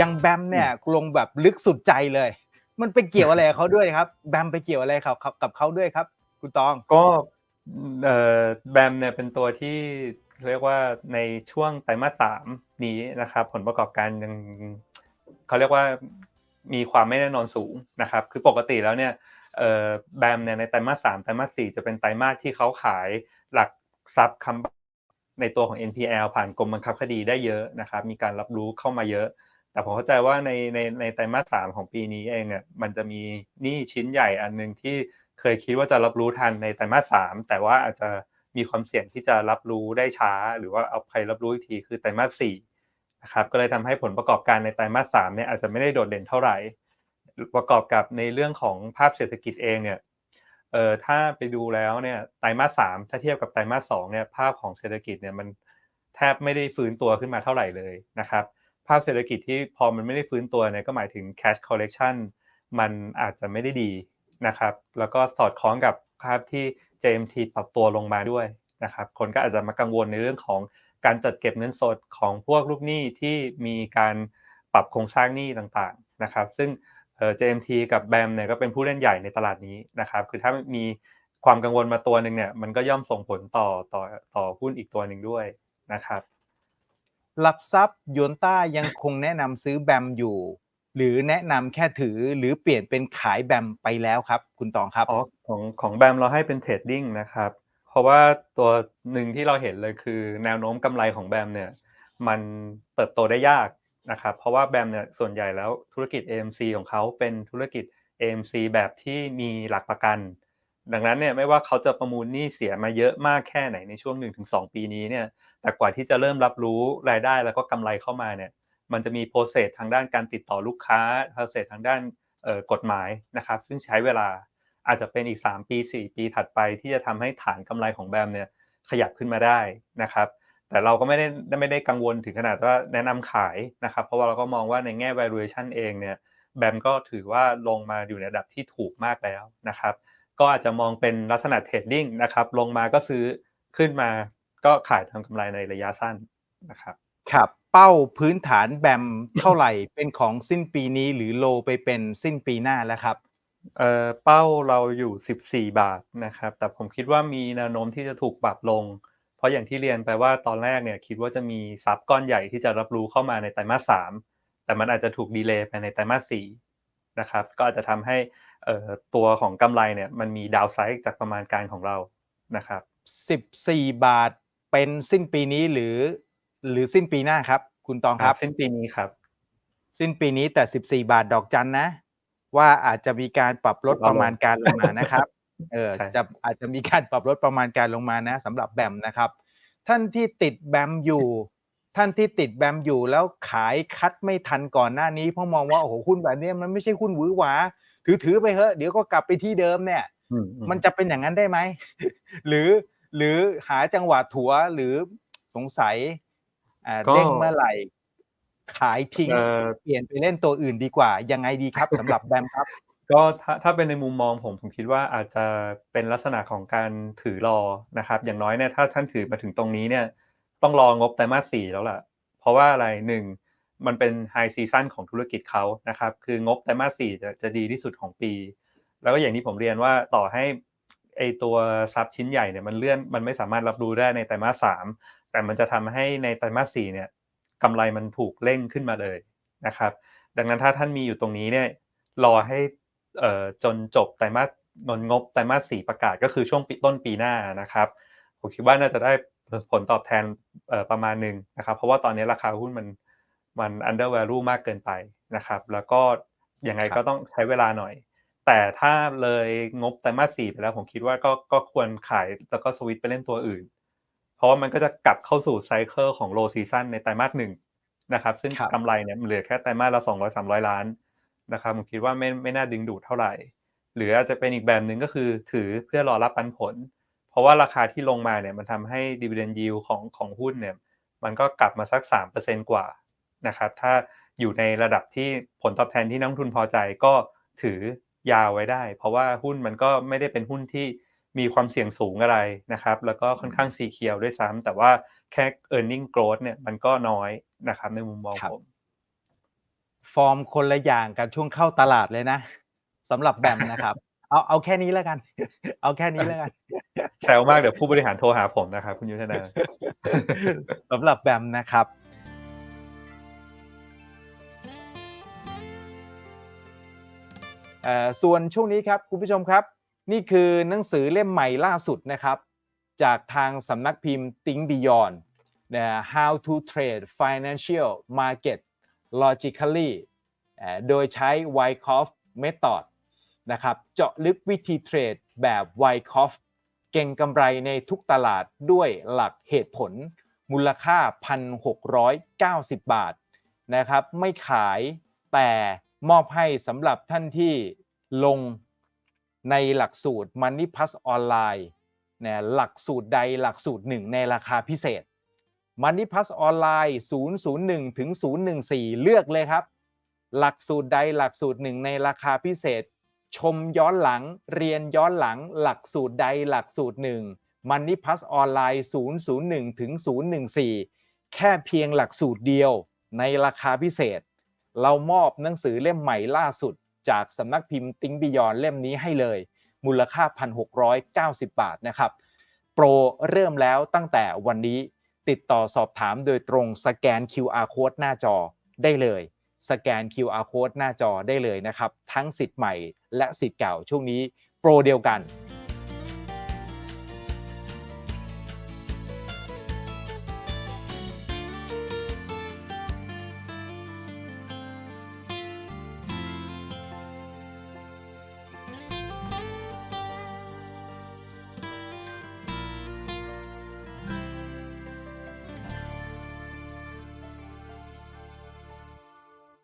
อย่างแบมเนี่ยลงแบบลึกสุดใจเลย มันไปเกี่ยวอะไรกับเขาด้วยครับ แบมไปเกี่ยวอะไรกับกับเขาด้วยครับ คุณตองก็เอ่อแบมเนี่ยเป็นตัวที่เรียกว่าในช่วงไตรมาสสามนี้นะครับ ผลประกอบการยังเขาเรียกว่ามีความไม่แน่นอนสูงนะครับ คือปกติแล้วเนี่ยเอ่อแบมเนี่ยในไตรมาสสามไตรมาสสี่จะเป็นไตรมาสที่เขาขายหลักทรัพย์คำในตัวของ NPL ผ่านกรมบังคับคดีได้เยอะนะครับ มีการรับรู้เข้ามาเยอะ แต่ผมเข้าใจว่าในในในไตรมาสสามของปีนี้เองเนี่ยมันจะมีหนี้ชิ้นใหญ่อันหนึ่งที่เคยคิดว่าจะรับรู้ทันในไตรมาสสามแต่ว่าอาจจะมีความเสี่ยงที่จะรับรู้ได้ช้า หรือว่าเอาใครรับรู้อีกทีคือไตรมาสสี่นะครับก็เลยทำให้ผลประกอบการในไตรมาสสามเนี่ยอาจจะไม่ได้โดดเด่นเท่าไหร่ ประกอบกับในเรื่องของภาพเศรษฐกิจเองเนี่ยเอ่อถ้าไปดูแล้วเนี่ยไตรมาสสามถ้าเทียบกับไตรมาสสองเนี่ยภาพของเศรษฐกิจเนี่ยมันแทบไม่ได้ฟื้นตัวขึ้นมาเท่าไหร่เลยนะครับ ภาพเศรษฐกิจที่พอมันไม่ได้ฟื้นตัวเนี่ยก็หมายถึง cash collection มันอาจจะไม่ได้ดีนะครับ แล้วก็สอดคล้องกับภาพที่ JMT ปรับตัวลงมาด้วยนะครับ คนก็อาจจะมากังวลในเรื่องของการจัดเก็บเงินสดของพวกลูกหนี้ที่มีการปรับโครงสร้างหนี้ต่างๆนะครับ ซึ่งเอ่อ JMT กับแบมเนี่ยก็เป็นผู้เล่นใหญ่ในตลาดนี้นะครับ คือถ้ามีความกังวลมาตัวหนึ่งเนี่ย มันก็ย่อมส่งผลต่อต่อต่อหุ้นอีกตัวหนึ่งด้วยนะครับ หลักทรัพย์ยนต้ายังคงแนะนำซื้อแบมอยู่ หรือแนะนำแค่ถือหรือเปลี่ยนเป็นขายแบมไปแล้วครับ คุณตองครับอ๋อของของแบมเราให้เป็นเทรดดิ้งนะครับ เพราะว่าตัวหนึ่งที่เราเห็นเลยคือแนวโน้มกำไรของแบมเนี่ยมันเติบโตได้ยากนะครับ เพราะว่าแบมเนี่ยส่วนใหญ่แล้วธุรกิจ AMC ของเขาเป็นธุรกิจ AMC แบบที่มีหลักประกัน ดังนั้นเนี่ยไม่ว่าเขาจะประมูลหนี้เสียมาเยอะมากแค่ไหนในช่วง 1-2 ปีนี้เนี่ยแต่กว่าที่จะเริ่มรับรู้รายได้แล้วก็กำไรเข้ามาเนี่ยมันจะมีโปรเซสทางด้านการติดต่อลูกค้าโปรเซสทางด้านกฎหมายนะครับ ซึ่งใช้เวลาอาจจะเป็นอีก 3 ปี 4 ปีถัดไปที่จะทำให้ฐานกำไรของแบมเนี่ยขยับขึ้นมาได้นะครับ แต่เราก็ไม่ได้ไม่ได้กังวลถึงขนาดว่าแนะนำขายนะครับ เพราะว่าเราก็มองว่าในแง่ valuation เองเนี่ยแบมก็ถือว่าลงมาอยู่ในระดับที่ถูกมากแล้วนะครับ ก็อาจจะมองเป็นลักษณะเทรดดิ้งนะครับ ลงมาก็ซื้อขึ้นมาก็ขายทำกำไรในระยะสั้นนะครับ ครับ เป้าพื้นฐานแบมเท่าไหร่เป็นของสิ้นปีนี้หรือโลไปเป็นสิ้นปีหน้าแล้วครับเอ่อเป้าเราอยู่ 14 บาทนะครับ แต่ผมคิดว่ามีแนวโน้มที่จะถูกปรับลง เพราะอย่างที่เรียนไปว่าตอนแรกเนี่ยคิดว่าจะมีซับก้อนใหญ่ที่จะรับรู้เข้ามาในไตรมาสสามแต่มันอาจจะถูกดีเลย์ไปในไตรมาสสี่ นะครับ ก็อาจจะทำให้เอ่อตัวของกำไรเนี่ยมันมีดาวไซด์จากประมาณการของเรานะครับ14 บาทเป็นสิ้นปีนี้หรือ หรือสิ้นปีหน้าครับ คุณตองครับ สิ้นปีนี้ครับ สิ้นปีนี้แต่ 14 บาทดอกจันนะ ว่าอาจจะมีการปรับลดประมาณการลงมานะครับเออใช่จะอาจจะมีการปรับลดประมาณการลงมานะสำหรับแบมนะครับ ท่านที่ติดแบมอยู่ ท่านที่ติดแบมอยู่แล้วขายคัดไม่ทันก่อนหน้านี้เพราะมองว่าโอ้โหหุ้นแบบนี้มันไม่ใช่หุ้นหวือหวา ถือถือไปเถอะเดี๋ยวก็กลับไปที่เดิมเนี่ยอือืมันจะเป็นอย่างนั้นได้ไหมหรือหรือหาจังหวะถัวหรือสงสัยอ่าเด้งเมื่อไหร่ ขายทิ้งเอ่อเปลี่ยนไปเล่นตัวอื่นดีกว่า ยังไงดีครับสำหรับแบมครับ ก็ถ้าถ้าเป็นในมุมมองผมผมคิดว่าอาจจะเป็นลักษณะของการถือรอนะครับ อย่างน้อยเนี่ยถ้าท่านถือมาถึงตรงนี้เนี่ย ต้องรองบไตรมาสสี่แล้วล่ะ เพราะว่าอะไรหนึ่งมันเป็นไฮซีซันของธุรกิจเขานะครับ คืองบไตรมาสสี่จะจะดีที่สุดของปี แล้วก็อย่างที่ผมเรียนว่าต่อให้ไอตัวซับชิ้นใหญ่เนี่ยมันเลื่อนมันไม่สามารถรับรู้ได้ในไตรมาสสามแต่มันจะทำให้ในไตรมาสสี่เนี่ยกำไรมันถูกเร่งขึ้นมาเลยนะครับ ดังนั้นถ้าท่านมีอยู่ตรงนี้เนี่ยรอให้จนจบไตรมาสนนงบไตรมาสสี่ประกาศก็คือช่วงปีต้นปีหน้านะครับ ผมคิดว่าน่าจะได้ ผลตอบแทนเอ่อประมาณหนึ่งนะครับ เพราะว่าตอนนี้ราคาหุ้นมันมัน under value มากเกินไปนะครับ แล้วก็ยังไงครับก็ต้องใช้เวลาหน่อย แต่ถ้าเลยงบไตรมาสสี่ไปแล้วผมคิดว่าก็ก็ควรขายแล้วก็สวิตช์ไปเล่นตัวอื่น เพราะว่ามันก็จะกลับเข้าสู่ไซเคิลของ low season ในไตรมาสหนึ่งนะครับ ซึ่งครับกำไรเนี่ยมันเหลือแค่ไตรมาสละสองร้อยสามร้อยล้านนะครับผมคิดว่าไม่ไม่น่าดึงดูดเท่าไหร่ หรืออาจจะเป็นอีกแบบหนึ่งก็คือถือเพื่อรอรับปันผล เพราะว่าราคาที่ลงมาเนี่ยมันทำให้ dividend yield ของของหุ้นเนี่ยมันก็กลับมาสักสามเปอร์เซนกว่านะครับถ้าอยู่ในระดับที่ผลตอบแทนที่นักทุนพอใจก็ถือยาวไว้ได้ เพราะว่าหุ้นมันก็ไม่ได้เป็นหุ้นที่มีความเสี่ยงสูงอะไรนะครับ แล้วก็ค่อนข้างซีเคียวด้วยซ้ำแต่ว่าแค่ earning growth เนี่ยมันก็น้อยนะครับในมุมมองผมฟอร์มคนละอย่างกับช่วงเข้าตลาดเลยนะสำหรับแบมนะครับ เอาเอาแค่นี้แล้วกัน เอาแค่นี้แล้วกันแซวมากเดี๋ยวผู้บริหารโทรหาผมนะครับคุณยุทธนาสำหรับแบมนะครับเอ่อส่วนช่วงนี้ครับคุณผู้ชมครับ นี่คือหนังสือเล่มใหม่ล่าสุดนะครับ จากทางสำนักพิมพ์ Think Beyond นะ How to Trade Financial Market Logically เอ่อโดยใช้ Wyckoff Method นะครับเจาะลึกวิธีเทรดแบบ Wyckoff เก่งกำไรในทุกตลาดด้วยหลักเหตุผล มูลค่า 1,690 บาทนะครับไม่ขายแต่มอบให้สำหรับท่านที่ลงในหลักสูตร Money Plus ออนไลน์นะหลักสูตรใดหลักสูตรหนึ่งในราคาพิเศษ Money Plus ออนไลน์001ถึง014 เลือกเลยครับ หลักสูตรใดหลักสูตรหนึ่งในราคาพิเศษ ชมย้อนหลังเรียนย้อนหลังหลักสูตรใดหลักสูตรหนึ่ง Money Plus ออนไลน์ 001 ถึง 014 แค่เพียงหลักสูตรเดียวในราคาพิเศษ เรามอบหนังสือเล่มใหม่ล่าสุด จากสำนักพิมพ์ติ้งบิยอนเล่มนี้ให้เลย มูลค่า 1,690 บาทนะครับ โปรเริ่มแล้วตั้งแต่วันนี้ติดต่อสอบถามโดยตรงสแกน QR code หน้าจอได้เลย สแกน QR code หน้าจอได้เลยนะครับ ทั้งสิทธิ์ใหม่และสิทธิ์เก่าช่วงนี้โปรเดียวกัน